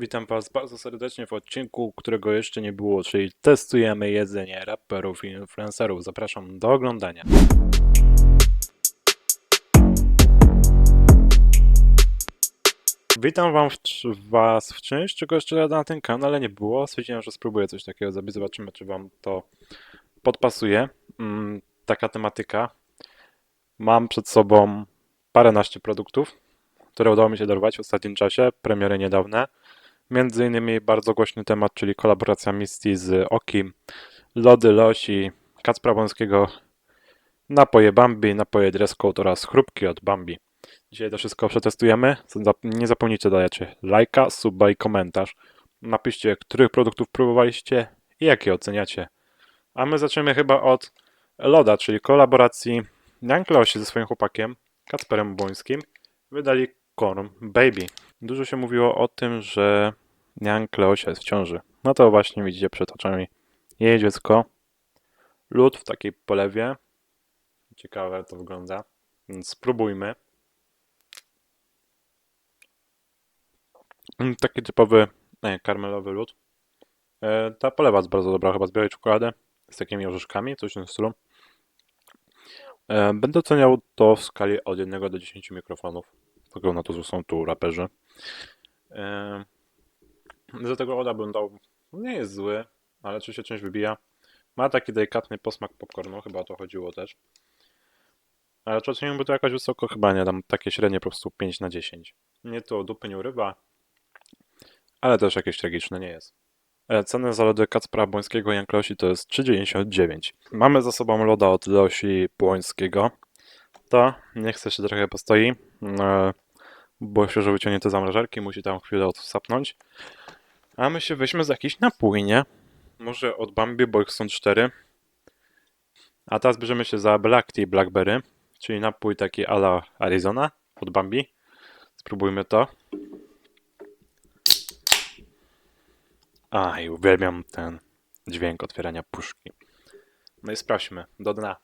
Witam Was bardzo serdecznie w odcinku, którego jeszcze nie było, czyli testujemy jedzenie raperów i influencerów. Zapraszam do oglądania. Witam wam w, Was w czymś, czego jeszcze na tym kanale nie było. Stwierdziłem, że spróbuję coś takiego zrobić. Zobaczymy, czy Wam to podpasuje. Mm, taka tematyka. Mam przed sobą paręnaście produktów, które udało mi się dorwać w ostatnim czasie, premiery niedawne. Między innymi bardzo głośny temat, czyli kolaboracja Misty z Okim, Lody Losi, Kacpra Wąskiego, napoje Bambi, napoje Dresscode oraz chrupki od Bambi. Dzisiaj to wszystko przetestujemy. Nie zapomnijcie dać lajka, suba i komentarz. Napiszcie, których produktów próbowaliście i jakie oceniacie. A my zaczniemy chyba od Loda, czyli kolaboracji Young Leosi ze swoim chłopakiem, Kacperem Błońskim. Wydali Corn Baby. Dużo się mówiło o tym, że Young Leosia jest w ciąży. No to właśnie widzicie przed oczami jej dziecko. Lód w takiej polewie. Ciekawe to wygląda. Więc spróbujmy. Mm, Taki typowy nie, karmelowy lód. E, ta polewa jest bardzo dobra, chyba z białej czekolady. Z takimi orzeszkami, coś w tym stylu. E, będę oceniał to w skali od 1 do 10 mikrofonów. Wygląda to, że są tu raperzy. Za tego Oda bym dał. Nie jest zły, ale czy się czymś wybija? Ma taki delikatny posmak popcornu, chyba o to chodziło też. Ale czy oceniłbym to jakoś wysoko? Chyba nie, dam takie średnie po prostu 5 na 10. Nie to dupy nie urywa, ale też jakieś tragiczne nie jest. E, Ceny za lody Kacpra Błońskiego Janklosi to jest 3,99. Mamy za sobą loda od Leosi Błońskiego. To niech chce się trochę postoi, e, bo się, że wyciągnie te zamrażarki, musi tam chwilę odsapnąć. A my się weźmy za jakiś napój, nie? Może od Bambi, bo są cztery. A teraz bierzemy się za Black Tea Blackberry, czyli napój taki ala Arizona od Bambi. Spróbujmy to. A, i uwielbiam ten dźwięk otwierania puszki. No i sprawdźmy, do dna.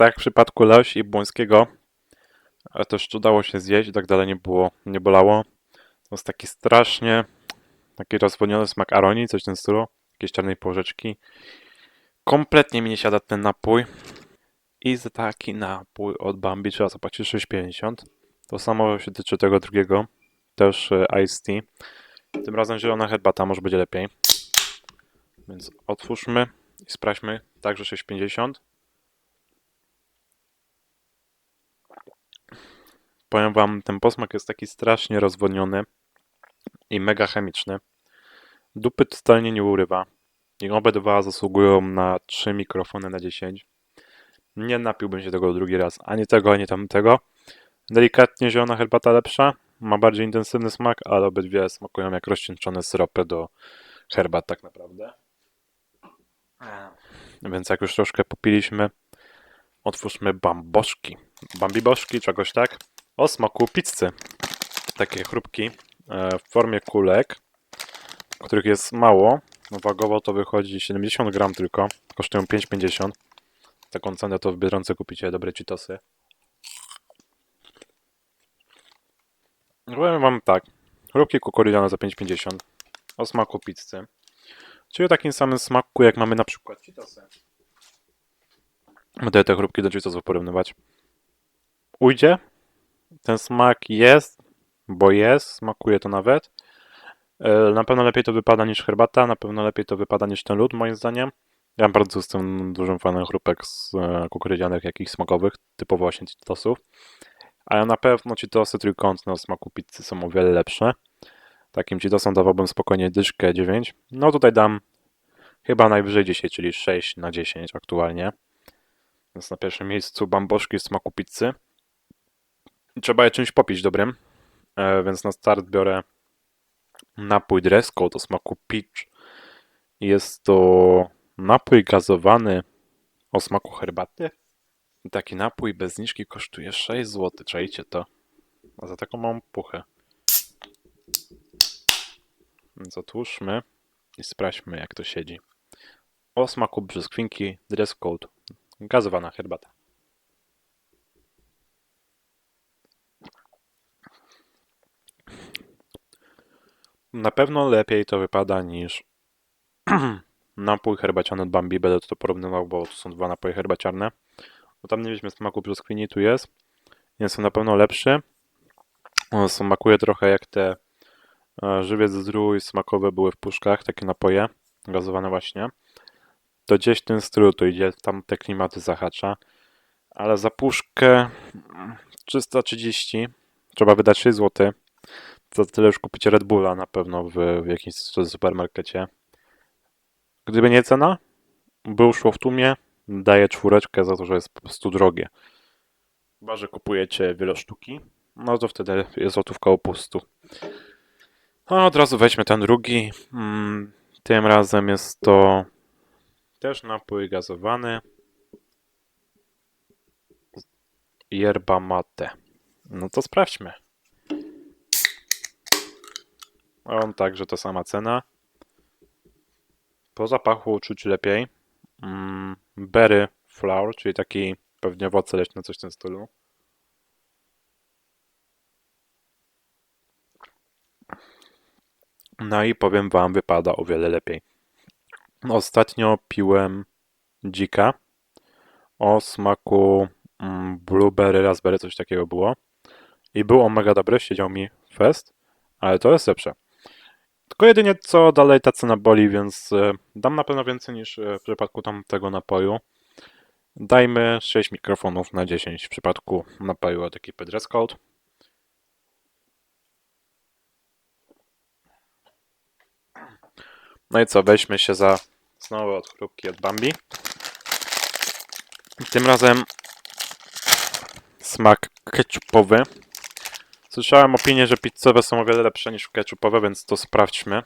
Tak w przypadku Leosi i Błońskiego, też udało się zjeść i tak dalej nie było, nie bolało. To jest taki strasznie, taki rozwodniony smak aronii, coś w tym stylu, jakiejś czarnej porzeczki. Kompletnie mi nie siada ten napój. I za taki napój od Bambi trzeba zapłacić 6,50. To samo się tyczy tego drugiego, też e, Ice Tea. Tym razem zielona herbata, może będzie lepiej. Więc otwórzmy i sprawdźmy, także 6,50. Powiem wam, ten posmak jest taki strasznie rozwodniony i mega chemiczny. Dupy totalnie nie urywa. I obydwa zasługują na 3 mikrofony na 10. Nie napiłbym się tego drugi raz. Ani tego, ani tamtego. Delikatnie zielona herbata lepsza. Ma bardziej intensywny smak, ale obydwie smakują jak rozcieńczone syropy do herbat tak naprawdę. Więc jak już troszkę popiliśmy, otwórzmy bamboszki. Bambiboszki, czegoś tak. O smaku pizzy. Takie chrupki e, w formie kulek, których jest mało. No, Wagowo to wychodzi 70 gram tylko. Kosztują 5,50. Taką cenę to w Biedronce kupicie dobre Cheetosy. Powiem wam tak. Chrupki kukurydziane za 5,50 o smaku pizzy. Czyli o takim samym smaku jak mamy na przykład Cheetosy. Będę te chrupki do Cheetosów porównywać. Ujdzie. Ten smak jest, bo jest, smakuje to nawet. E, Na pewno lepiej to wypada niż herbata, na pewno lepiej to wypada niż ten lód, moim zdaniem. Ja bardzo jestem dużym fanem chrupek z e, kukurydzianych jakichś smakowych, typowo właśnie Cheetosów. Ale na pewno Cheetosy trójkątne o smaku pizzy są o wiele lepsze. Takim Cheetosom dawałbym spokojnie dyszkę 9. No tutaj dam chyba najwyżej 10, czyli 6 na 10 aktualnie. Więc na pierwszym miejscu bamboszki w smaku pizzy. Trzeba je czymś popić dobrym. E, więc na start biorę napój Dresco do smaku peach. Jest to napój gazowany o smaku herbaty. Taki napój bez zniżki kosztuje 6 zł. Czajcie to. A za taką mam puchę. Otwórzmy i sprawdźmy jak to siedzi. O smaku brzoskwinki dress code. gazowana herbata. Na pewno lepiej to wypada niż napój herbaciany od Bambi. Będę to porównywał, bo to są dwa napoje herbaciarne. Bo tam nie mieliśmy smaku brzoskwini, tu jest. Jest on na pewno lepszy. On smakuje trochę jak te e, żywiec zdrój smakowe były w puszkach, takie napoje gazowane właśnie. To gdzieś ten stylu to idzie, tam te klimaty zahacza. Ale za puszkę mm, 330 trzeba wydać 6 zł. Za tyle już kupicie Red Bulla na pewno w, w jakimś supermarkecie. Gdyby nie cena, był szło w tłumie, daję czwóreczkę za to, że jest po prostu drogie. Chyba, że kupujecie wiele sztuki, no to wtedy jest złotówka opustu. A od razu weźmy ten drugi. Mm, Tym razem jest to też napój gazowany. Yerba mate. No to sprawdźmy. On także ta sama cena. Po zapachu czuć lepiej. Mm, berry flower, czyli taki pewnie owoce leśne, coś w tym stylu. No i powiem wam, wypada o wiele lepiej. Ostatnio piłem dzika o smaku mm, blueberry, raspberry, coś takiego było. I był on mega dobry, siedział mi fest, ale to jest lepsze. Tylko jedynie co dalej ta cena boli, więc e, dam na pewno więcej niż e, w przypadku tamtego napoju. Dajmy 6 mikrofonów na 10 w przypadku napoju od ekipy Dress Code. No i co, weźmy się za znowu od chrupki od Bambi. Tym razem smak ketchupowy. Słyszałem opinię, że pizzowe są o wiele lepsze niż ketchupowe, więc to sprawdźmy.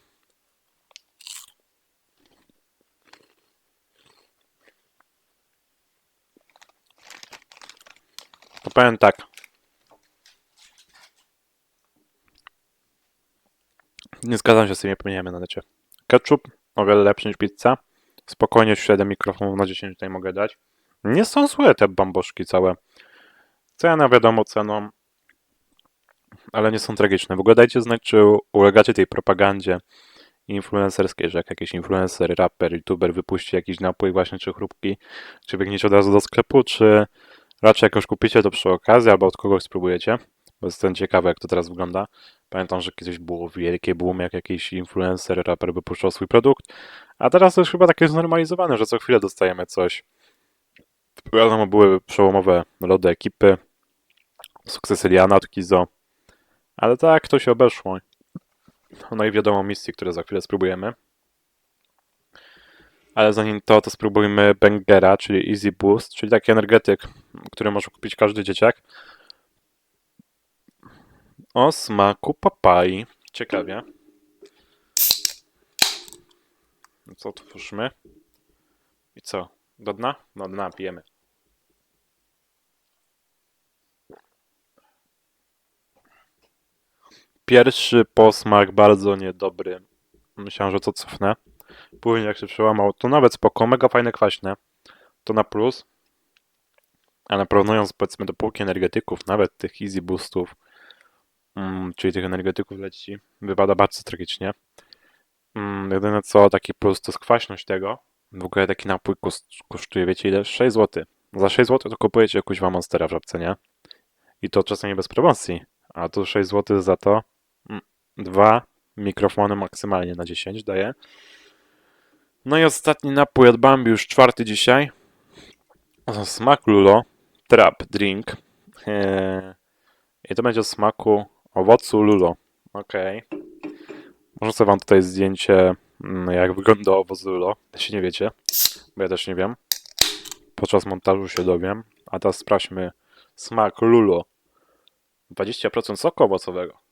To powiem tak. Nie zgadzam się z tymi opiniami na necie. Ketchup o wiele lepszy niż pizza. Spokojnie 7 mikrofonów na 10 tutaj mogę dać. Nie są złe te bamboszki całe. Cena wiadomo ceną, ale nie są tragiczne. W ogóle dajcie znać, czy ulegacie tej propagandzie influencerskiej, że jak jakiś influencer, raper, youtuber wypuści jakiś napój właśnie, czy chrupki, czy biegniecie od razu do sklepu, czy raczej jak już kupicie to przy okazji, albo od kogoś spróbujecie, bo jestem ciekawy, jak to teraz wygląda. Pamiętam, że kiedyś było wielkie boom, jak jakiś influencer, raper wypuszczał swój produkt, a teraz to już chyba takie znormalizowane, że co chwilę dostajemy coś. Wiadomo, były przełomowe lody ekipy, sukcesy Liana od Kizo, ale tak, to się obeszło. No i wiadomo misji, które za chwilę spróbujemy. Ale zanim to, to spróbujmy Bangera, czyli Easy Boost, czyli taki energetyk, który może kupić każdy dzieciak. O smaku papai. Ciekawie. No Co otwórzmy? I co? Do dna? Do dna pijemy. Pierwszy posmak bardzo niedobry. Myślałem, że to cofnę. Później jak się przełamał, to nawet spoko, mega fajne kwaśne. To na plus. Ale porównując powiedzmy do półki energetyków, nawet tych easy boostów, mm, czyli tych energetyków leci, wypada bardzo tragicznie. Mm, jedyne co, taki plus to jest kwaśność tego. W ogóle taki napój kos- kosztuje, wiecie ile? 6 zł. Za 6 zł to kupujecie jakąś monstera w żabce, nie? I to czasami bez promocji. A tu 6 zł za to. Dwa mikrofony maksymalnie na 10 daje. No i ostatni napój od Bambi, już czwarty dzisiaj. Smak Lulo. Trap Drink. Eee, I to będzie o smaku owocu Lulo. Okej. Może sobie wam tutaj zdjęcie, mm, jak wygląda owoc Lulo. Jeśli nie wiecie, bo ja też nie wiem. Podczas montażu się dowiem. A teraz sprawdźmy smak Lulo. 20% soku owocowego.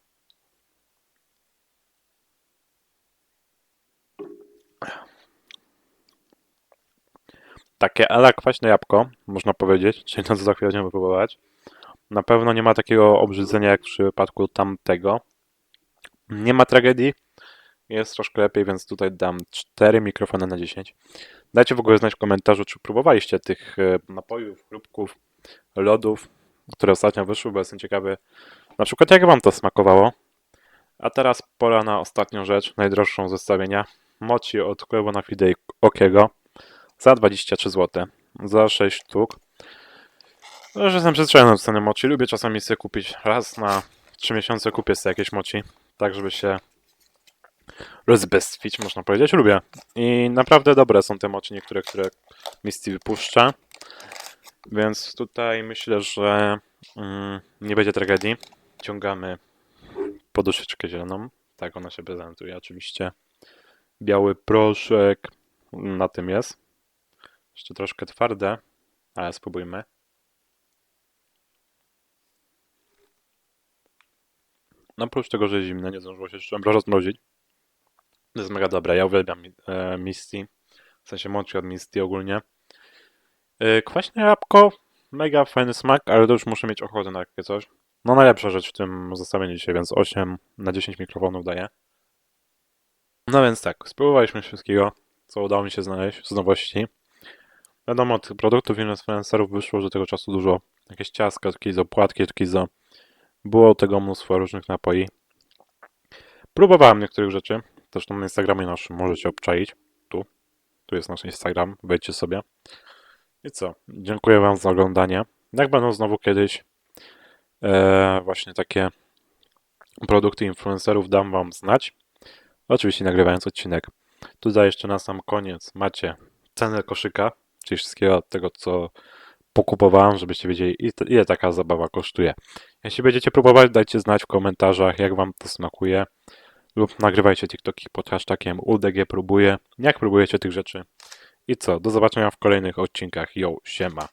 Takie ala kwaśne jabłko, można powiedzieć, czyli to co za chwilę będziemy próbować. Na pewno nie ma takiego obrzydzenia jak w przypadku tamtego. Nie ma tragedii. Jest troszkę lepiej, więc tutaj dam 4 mikrofony na 10. Dajcie w ogóle znać w komentarzu, czy próbowaliście tych e, napojów, chrupków, lodów, które ostatnio wyszły, bo jestem ciekawy, na przykład jak wam to smakowało. A teraz pora na ostatnią rzecz, najdroższą zestawienia. Moci od Clebona Fidei Okiego za 23 zł. Za 6 sztuk. No, że jestem przyzwyczajony do ceny mochi. Lubię czasami sobie kupić raz na 3 miesiące kupię sobie jakieś mochi, tak żeby się rozbestwić, można powiedzieć. Lubię. I naprawdę dobre są te mochi, niektóre, które Misty wypuszcza. Więc tutaj myślę, że mm, nie będzie tragedii. Ciągamy poduszeczkę zieloną. Tak ona się prezentuje oczywiście. Biały proszek na tym jest. Jeszcze troszkę twarde, ale spróbujmy. No oprócz tego, że jest zimne, nie zdążyło się jeszcze rozmrozić. To jest mega dobre. Ja uwielbiam e, Misty. W sensie mochi od Misty ogólnie. E, kwaśne jabłko. Mega fajny smak, ale to już muszę mieć ochotę na takie coś. No najlepsza rzecz w tym zestawieniu dzisiaj, więc 8 na 10 mikrofonów daję. No więc tak, spróbowaliśmy wszystkiego, co udało mi się znaleźć z nowości. Wiadomo, tych produktów influencerów wyszło do tego czasu dużo. Jakieś ciastka, kizo, płatki, kizo. Było tego mnóstwo różnych napoi. Próbowałem niektórych rzeczy. Zresztą na Instagramie naszym możecie obczaić. Tu. Tu jest nasz Instagram. Wejdźcie sobie. I co? Dziękuję Wam za oglądanie. Jak będą znowu kiedyś e, właśnie takie produkty influencerów, dam Wam znać. Oczywiście nagrywając odcinek. Tutaj jeszcze na sam koniec macie cenę koszyka, czyli wszystkiego tego, co pokupowałem, żebyście wiedzieli, ile- taka zabawa kosztuje. Jeśli będziecie próbować, dajcie znać w komentarzach, jak Wam to smakuje. Lub nagrywajcie TikToki pod hashtagiem UDG próbuje. Jak próbujecie tych rzeczy? I co? Do zobaczenia w kolejnych odcinkach. Yo, siema.